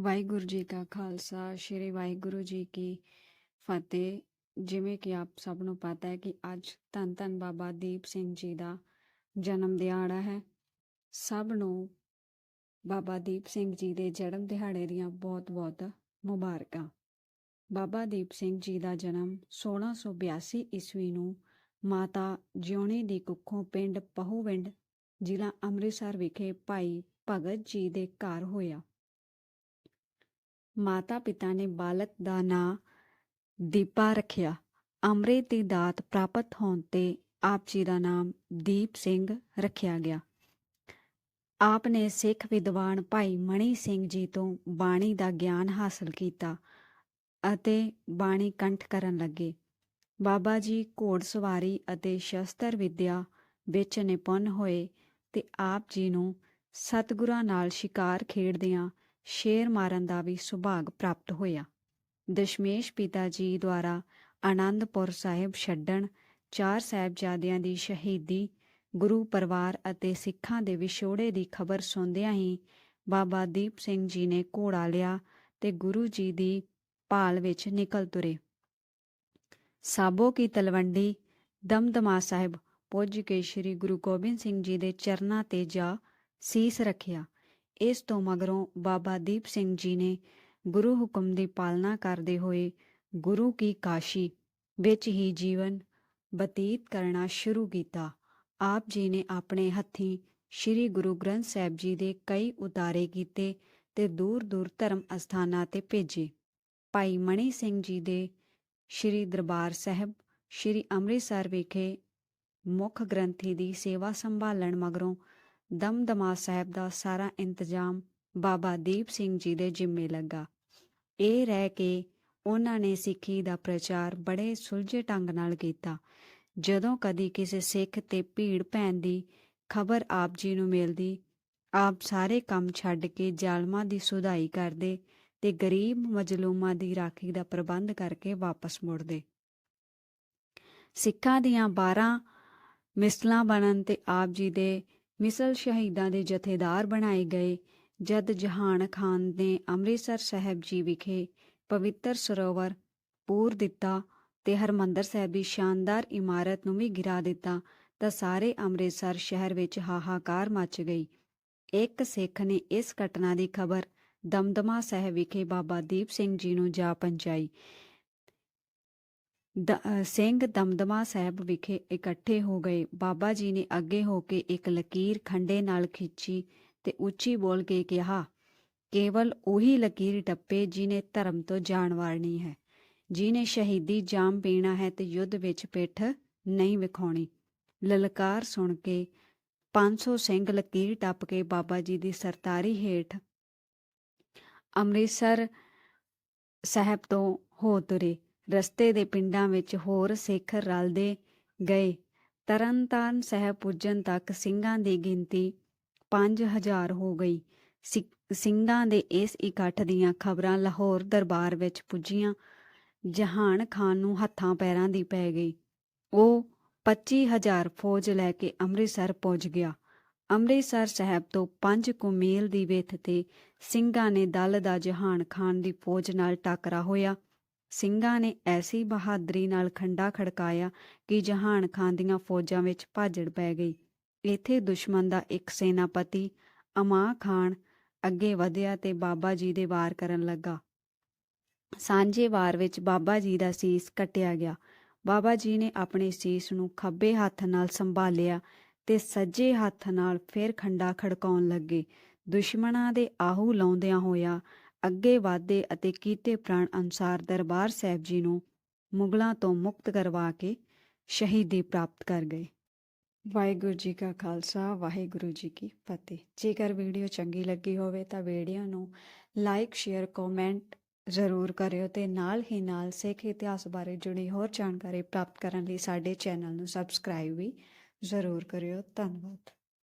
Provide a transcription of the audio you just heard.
ਵਾਹਿਗੁਰੂ ਜੀ ਕਾ ਖਾਲਸਾ, ਸ੍ਰੀ ਵਾਹਿਗੁਰੂ ਜੀ ਕੀ ਫਤਿਹ। ਜਿਵੇਂ ਕਿ ਆਪ ਸਭ ਨੂੰ ਪਤਾ ਹੈ ਕਿ ਅੱਜ ਧੰਨ ਧੰਨ ਬਾਬਾ ਦੀਪ ਸਿੰਘ ਜੀ ਦਾ ਜਨਮ ਦਿਹਾੜਾ ਹੈ। ਸਭ ਨੂੰ ਬਾਬਾ ਦੀਪ ਸਿੰਘ ਜੀ ਦੇ ਜਨਮ ਦਿਹਾੜੇ ਦੀਆਂ ਬਹੁਤ-ਬਹੁਤ ਮੁਬਾਰਕਾਂ। ਬਾਬਾ ਦੀਪ ਸਿੰਘ ਜੀ ਦਾ ਜਨਮ 1682 ਈਸਵੀ ਨੂੰ ਮਾਤਾ ਜਿਉਣੀ ਦੀ ਕੁੱਖੋਂ ਪਿੰਡ ਪਹੂਵਿੰਡ, ਜ਼ਿਲ੍ਹਾ ਅੰਮ੍ਰਿਤਸਰ ਵਿਖੇ ਭਾਈ ਭਗਤ ਜੀ ਦੇ ਘਰ ਹੋਇਆ। ਮਾਤਾ ਪਿਤਾ ਨੇ ਬਾਲਕ ਦਾ ਨਾਂ ਦੀਪਾ ਰੱਖਿਆ। ਅੰਮ੍ਰਿਤ ਦੀ ਦਾਤ ਪ੍ਰਾਪਤ ਹੋਣ ਤੇ ਆਪ ਜੀ ਦਾ ਨਾਮ ਦੀਪ ਸਿੰਘ ਰੱਖਿਆ ਗਿਆ। ਆਪ ਨੇ ਸਿੱਖ ਵਿਦਵਾਨ ਭਾਈ ਮਣੀ ਸਿੰਘ ਜੀ ਤੋਂ ਬਾਣੀ ਦਾ ਗਿਆਨ ਹਾਸਲ ਕੀਤਾ ਅਤੇ ਬਾਣੀ ਕੰਠ ਕਰਨ ਲੱਗੇ। ਬਾਬਾ ਜੀ ਘੋੜ ਸਵਾਰੀ ਅਤੇ ਸ਼ਸਤਰ ਵਿਦਿਆ ਵਿੱਚ ਨਿਪੁੰਨ ਹੋਏ ਤੇ ਆਪ ਜੀ ਨੂੰ ਸਤਿਗੁਰਾਂ ਨਾਲ ਸ਼ਿਕਾਰ ਖੇਡਦਿਆਂ ਸ਼ੇਰ ਮਾਰਨ ਦਾ ਵੀ ਸੁਭਾਗ ਪ੍ਰਾਪਤ ਹੋਇਆ। ਦਸ਼ਮੇਸ਼ ਪਿਤਾ ਜੀ ਦੁਆਰਾ ਆਨੰਦਪੁਰ ਸਾਹਿਬ ਛੱਡਣ ਚਾਰ ਸਾਹਿਬਜ਼ਾਦਿਆਂ ਦੀ ਸ਼ਹੀਦੀ, ਗੁਰੂ ਪਰਿਵਾਰ ਅਤੇ ਸਿੱਖਾਂ ਦੇ ਵਿਛੋੜੇ ਦੀ ਖਬਰ ਸੁਣਦਿਆਂ ਹੀ ਬਾਬਾ ਦੀਪ ਸਿੰਘ ਜੀ ਨੇ ਘੋੜਾ ਲਿਆ ਤੇ ਗੁਰੂ ਜੀ ਦੀ ਭਾਲ ਵਿੱਚ ਨਿਕਲ ਤੁਰੇ। ਸਾਬੋ ਕੀ ਤਲਵੰਡੀ, ਦਮਦਮਾ ਸਾਹਿਬ ਪੁੱਜ ਕੇ ਸ੍ਰੀ ਗੁਰੂ ਗੋਬਿੰਦ ਸਿੰਘ ਜੀ ਦੇ ਚਰਨਾਂ ਤੇ ਜਾ ਸੀਸ ਰੱਖਿਆ। ਇਸ ਤੋਂ ਮਗਰੋਂ ਬਾਬਾ ਦੀਪ ਸਿੰਘ ਜੀ ਨੇ ਗੁਰੂ ਹੁਕਮ ਦੀ ਪਾਲਣਾ ਕਰਦੇ ਹੋਏ ਗੁਰੂ ਕੀ ਕਾਸ਼ੀ ਵਿੱਚ ਹੀ ਜੀਵਨ ਬਤੀਤ ਕਰਨਾ ਸ਼ੁਰੂ ਕੀਤਾ। ਆਪ ਜੀ ਨੇ ਆਪਣੇ ਹੱਥੀਂ ਸ੍ਰੀ ਗੁਰੂ ਗ੍ਰੰਥ ਸਾਹਿਬ ਜੀ ਦੇ ਕਈ ਉਤਾਰੇ ਕੀਤੇ ਤੇ ਦੂਰ-ਦੂਰ ਧਰਮ ਅਸਥਾਨਾਂ ਤੇ ਭੇਜੇ। ਭਾਈ ਮਣੀ ਸਿੰਘ ਜੀ ਦੇ ਸ੍ਰੀ ਦਰਬਾਰ ਸਾਹਿਬ, ਸ੍ਰੀ ਅੰਮ੍ਰਿਤਸਰ ਵਿਖੇ ਮੁੱਖ ਗ੍ਰੰਥੀ ਦੀ ਸੇਵਾ ਸੰਭਾਲਣ ਮਗਰੋਂ ਦਮਦਮਾ ਸਾਹਿਬ ਦਾ ਸਾਰਾ ਇੰਤਜ਼ਾਮ ਬਾਬਾ ਦੀਪ ਸਿੰਘ ਜੀ ਦੇ ਜਿੰਮੇ ਲੱਗਾ। ਇਹ ਰਹਿ ਕੇ ਉਹਨਾਂ ਨੇ ਸਿੱਖੀ ਦਾ ਪ੍ਰਚਾਰ ਬੜੇ ਸੁਲਝੇ ਢੰਗ ਨਾਲ ਕੀਤਾ। ਜਦੋਂ ਕਦੀ ਕਿਸੇ ਸਿੱਖ ਤੇ ਭੀੜ ਪੈਣ ਦੀ ਖਬਰ ਆਪ ਜੀ ਨੂੰ ਮਿਲਦੀ, ਆਪ ਸਾਰੇ ਕੰਮ ਛੱਡ ਕੇ ਜ਼ਾਲਮਾਂ ਦੀ ਸੁਧਾਈ ਕਰਦੇ ਤੇ ਗਰੀਬ ਮਜਲੂਮਾਂ ਦੀ ਰਾਖੀ ਦਾ ਪ੍ਰਬੰਧ ਕਰਕੇ ਵਾਪਸ ਮੁੜਦੇ। ਸਿੱਖਾਂ ਦੀਆਂ 12 ਮਿਸਲਾਂ ਬਣਨ ਤੇ ਆਪ ਜੀ ਦੇ ਮਿਸਲ ਸ਼ਹੀਦਾਂ ਦੇ ਜਥੇਦਾਰ ਬਣਾਏ ਗਏ। ਜਦ ਜਹਾਨ ਖਾਨ ਨੇ ਅੰਮ੍ਰਿਤਸਰ ਸਾਹਿਬ ਜੀ ਵਿਖੇ ਪਵਿੱਤਰ ਸਰੋਵਰ ਪੂਰ ਦਿੱਤਾ ਤੇ ਹਰਮੰਦਰ ਸਾਹਿਬ ਦੀ ਸ਼ਾਨਦਾਰ ਇਮਾਰਤ ਨੂੰ ਵੀ ਗਿਰਾ ਦਿੱਤਾ, ਤਾਂ ਸਾਰੇ ਅੰਮ੍ਰਿਤਸਰ ਸ਼ਹਿਰ ਵਿੱਚ ਹਾਹਾਕਾਰ ਮਚ ਗਈ। ਇੱਕ ਸਿੱਖ ਨੇ ਇਸ ਘਟਨਾ ਦੀ ਖਬਰ ਦਮਦਮਾ ਸਾਹਿਬ ਵਿਖੇ ਬਾਬਾ ਦੀਪ ਸਿੰਘ ਜੀ ਨੂੰ ਜਾ ਪਹੁੰਚਾਈ। ਸਿੰਘ ਦਮਦਮਾ ਸਾਹਿਬ ਵਿਖੇ ਇਕੱਠੇ ਹੋ ਗਏ। ਬਾਬਾ ਜੀ ਨੇ ਅੱਗੇ ਹੋ ਕੇ ਇੱਕ ਲਕੀਰ ਖੰਡੇ ਨਾਲ ਖਿੱਚੀ ਤੇ ਉੱਚੀ ਬੋਲ ਕੇ ਕਿਹਾ, ਕੇਵਲ ਉਹੀ ਲਕੀਰ ਟੱਪੇ ਜਿਨੇ ਧਰਮ ਤੋਂ ਜਾਣ ਵਾਰਨੀ ਹੈ। ਜਿਨੇ ਸ਼ਹੀਦੀ ਜਾਮ ਪੀਣਾ ਹੈ ਤੇ ਯੁੱਧ ਵਿੱਚ ਪਿੱਠ ਨਹੀਂ ਵਿਖਾਉਣੀ। ਲਲਕਾਰ ਸੁਣ ਕੇ 500 ਸਿੰਘ ਲਕੀਰ ਟੱਪ ਕੇ ਬਾਬਾ ਜੀ ਦੀ ਸਰਤਾਰੀ ਹੇਠ ਅੰਮ੍ਰਿਤਸਰ ਸਾਹਿਬ ਤੋਂ ਹੋ ਤੁਰੇ। ਰਸਤੇ ਦੇ ਪਿੰਡਾਂ ਵਿੱਚ ਹੋਰ ਸਿੱਖ ਰਲਦੇ ਗਏ। ਤਰਨਤਾਰਨ ਸਾਹਿਬ ਪੁੱਜਣ ਤੱਕ ਸਿੰਘਾਂ ਦੀ ਗਿਣਤੀ 5000 ਹੋ ਗਈ। ਸਿੰਘਾਂ ਦੇ ਇਸ ਇਕੱਠ ਦੀਆਂ ਖਬਰਾਂ ਲਾਹੌਰ ਦਰਬਾਰ ਵਿੱਚ ਪੁੱਜੀਆਂ। ਜਹਾਨ ਖਾਨ ਨੂੰ ਹੱਥਾਂ ਪੈਰਾਂ ਦੀ ਪੈ ਗਈ। ਉਹ 25000 ਫੌਜ ਲੈ ਕੇ ਅੰਮ੍ਰਿਤਸਰ ਪਹੁੰਚ ਗਿਆ। ਅੰਮ੍ਰਿਤਸਰ ਸਾਹਿਬ ਤੋਂ 5 ਕੁ ਮੀਲ ਦੀ ਵਿੱਥ ਤੇ ਸਿੰਘਾਂ ਨੇ ਦਲ ਦਾ ਜਹਾਨ ਖਾਨ ਦੀ ਫੌਜ ਨਾਲ ਟੱਕਰਾ ਹੋਇਆ। ਸਿੰਘਾਂ ਨੇ ਐਸੀ ਬਹਾਦਰੀ ਨਾਲ ਖੰਡਾ ਖੜਕਾਇਆ ਕਿ ਜਹਾਨ ਖਾਨ ਦੀਆਂ ਫੌਜਾਂ ਵਿੱਚ ਭਾਜੜ ਪੈ ਗਈ। ਇੱਥੇ ਦੁਸ਼ਮਣ ਦਾ ਇੱਕ ਸੈਨਾਪਤੀ, ਅਮਾ ਖਾਨ, ਅੱਗੇ ਵਧਿਆ ਤੇ ਬਾਬਾ ਜੀ ਦੇ ਵਾਰ ਕਰਨ ਲੱਗਾ। ਸਾਂਝੇ ਵਾਰ ਵਿੱਚ ਬਾਬਾ ਜੀ ਦਾ ਸੀਸ ਕੱਟਿਆ ਗਿਆ। ਬਾਬਾ ਜੀ ਨੇ ਆਪਣੇ ਸੀਸ ਨੂੰ ਖੱਬੇ ਹੱਥ ਨਾਲ ਸੰਭਾਲਿਆ ਤੇ ਸੱਜੇ ਹੱਥ ਨਾਲ ਫਿਰ ਖੰਡਾ ਖੜਕਾਉਣ ਲੱਗੇ। ਦੁਸ਼ਮਣਾਂ ਦੇ ਆਹੂ ਲਾਉਂਦਿਆਂ ਹੋਇਆ ਅੱਗੇ ਵਾਧੇ ਅਤੇ ਕੀਤੇ ਪ੍ਰਾਣ ਅਨੁਸਾਰ ਦਰਬਾਰ ਸਾਹਿਬ ਜੀ ਨੂੰ ਮੁਗਲਾਂ ਤੋਂ ਮੁਕਤ ਕਰਵਾ ਕੇ ਸ਼ਹੀਦੀ ਪ੍ਰਾਪਤ ਕਰ ਗਏ। ਵਾਹਿਗੁਰੂ ਜੀ ਕਾ ਖਾਲਸਾ, ਵਾਹਿਗੁਰੂ ਜੀ ਕੀ ਫਤਿਹ। ਜੇਕਰ ਵੀਡੀਓ ਚੰਗੀ ਲੱਗੀ ਹੋਵੇ ਤਾਂ ਵੀਡੀਓ ਨੂੰ ਲਾਈਕ, ਸ਼ੇਅਰ, ਕਮੈਂਟ ਜ਼ਰੂਰ ਕਰਿਓ ਤੇ ਨਾਲ ਹੀ ਨਾਲ ਸਿੱਖ ਇਤਿਹਾਸ ਬਾਰੇ ਜੁੜੀ ਹੋਰ ਜਾਣਕਾਰੀ ਪ੍ਰਾਪਤ ਕਰਨ ਲਈ ਸਾਡੇ ਚੈਨਲ ਨੂੰ ਸਬਸਕ੍ਰਾਈਬ ਵੀ ਜ਼ਰੂਰ ਕਰਿਓ। ਧੰਨਵਾਦ।